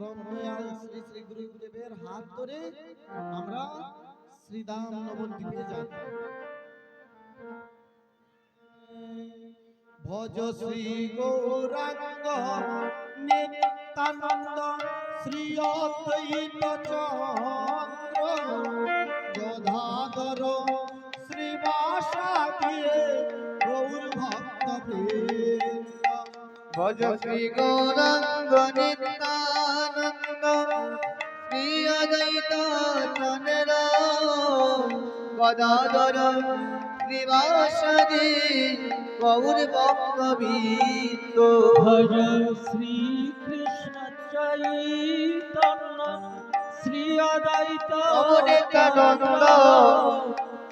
পরম দয়াল শ্রী শ্রী গুরুদেবের হাত ধরে আমরা শ্রীধাম নবদ্বীপে যাব ভজ শ্রী গৌরাঙ্গ নিত্যানন্দ শ্রী অদ্বৈত চন্দ্র শ্রীবাসাদি গৌর ভক্ত ভজ শ্রী গৌরাঙ্গ নিত্যানন্দ জয়িত চন্দ্র গদাধর শ্রীবাসী গৌর বক্তবিত ভজ শ্রীকৃষ্ণ চৈতন্য শ্রী অদ্বৈত নিত্যানন্দ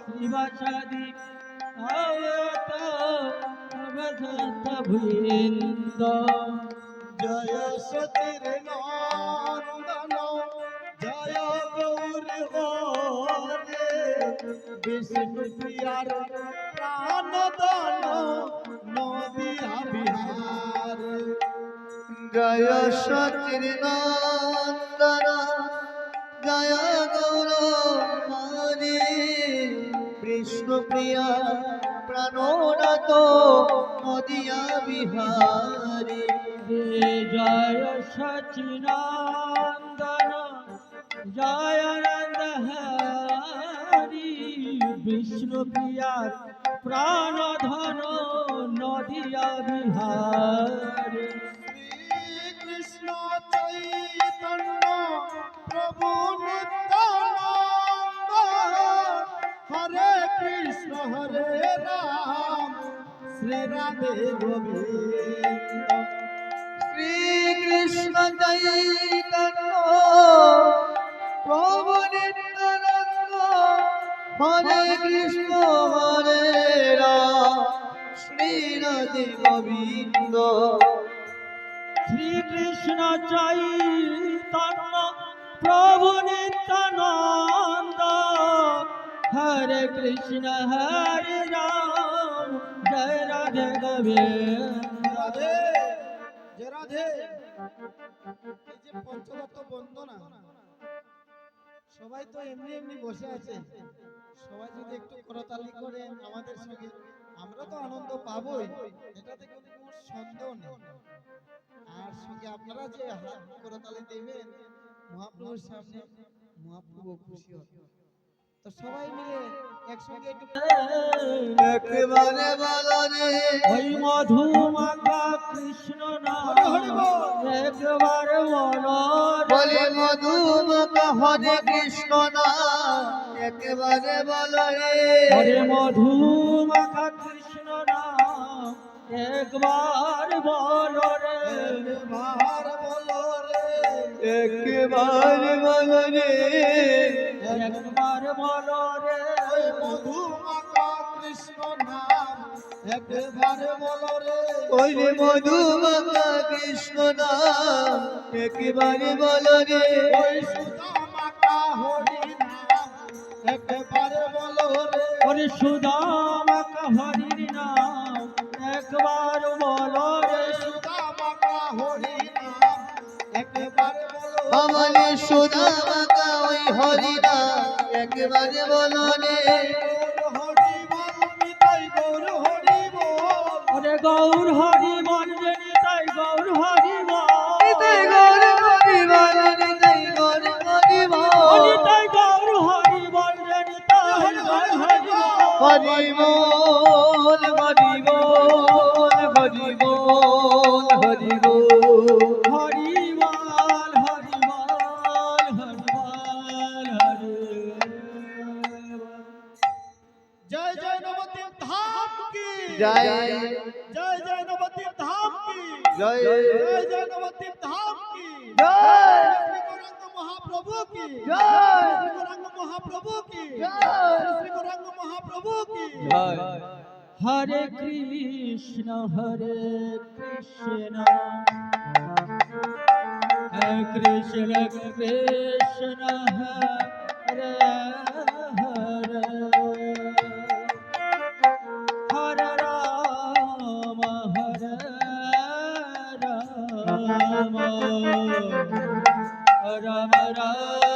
শ্রীবাসাদি অবত অবধ বৃন্দ জয় সতীর নয় বিষ্ণু প্রিয়ার প্রাণদান নদিয়া বিহার জয় সচির নন্দন জয় গৌর হরে কৃষ্ণ প্রিয়া প্রাণনাথ নদিয়া বিহারী জয় সচিনন্দন জয় নন্দ বিষ্ণু প্রিয়ার প্রাণধন নদিয়া বিহারে কৃষ্ণ চৈতন্য প্রভু হরে কৃষ্ণ হরে রাম। শ্রী রাধে গোবিন্দ। শ্রীকৃষ্ণ চৈতন্য প্রভু হরে কৃষ্ণ হরে রাম। শ্রী রাধে গোবিন্দ। শ্রীকৃষ্ণ চৈতন্য প্রভু নিত্যানন্দ। হরে কৃষ্ণ হরে রাম। জয় রাধে গোবিন্দ। রাধে যে রাধে। এই যে পঞ্চদত্ত বন্দনা। সবাই তো এমনি এমনি বসে আছে। সবাই যদি একটু করতালি করেন আমাদের সঙ্গে, আমরা তো আনন্দ পাবোই, এটাতে কিন্তু কোনো সন্দেহ নেই। আর সঙ্গে আপনারা যে হাত করতালি দেবেন, মহাপ্রভুর সামনে মহাপ্রভু খুশি হবে তো সবাই মিলে একসঙ্গে একটু একবারে বলো রে। ওই মধু মাখা কৃষ্ণ নাম বল। একবার বলো বলে হরে কৃষ্ণ না একবারে বলো রে। হরে মধু মাখা কৃষ্ণ নাম একবার বলো রে। একবার বলো একবারে বলো রে একবার বলো রে ওই মধুমাখা কৃষ্ণ নাম একবার বলো রে ওই রে মধুমকা কৃষ্ণ না একবারে বলো রে ওই সুদামাখা হরি নাম একবার বলো রে ওরে সুদামাকা সোজা বাঁকা ওই হরিদা একবারে বলো রে গৌর হরি মন রে নিতাই গৌর হরি মন নিতাই গৌর হরি মন নিতাই গৌর হরি মন নিতাই গৌর হরি মন রে নিতাই গৌর হরি মন হরি মন जय नवती धाम की जय जय जय नवती धाम की जय जय जय नवती धाम की जय महाप्रभु की जय श्री रंग महाप्रभु की जय श्री रंग महाप्रभु की जय हरे कृष्ण हरे कृष्ण कृष्ण कृष्ण हरे Rama Rama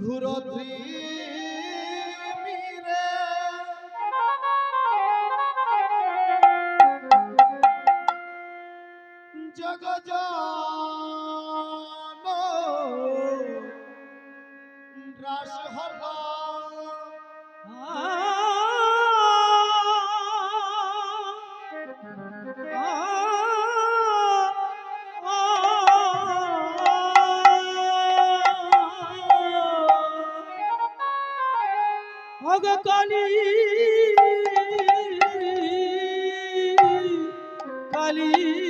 ঘুরতি জগ জগ গো কালী কালী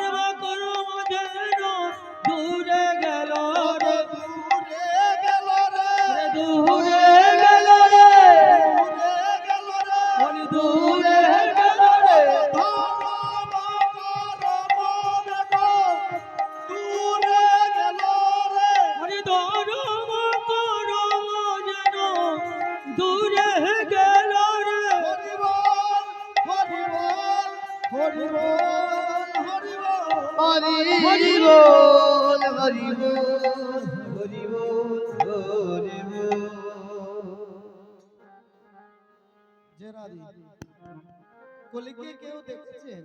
হরিব হরিব কেউ দেখেছেন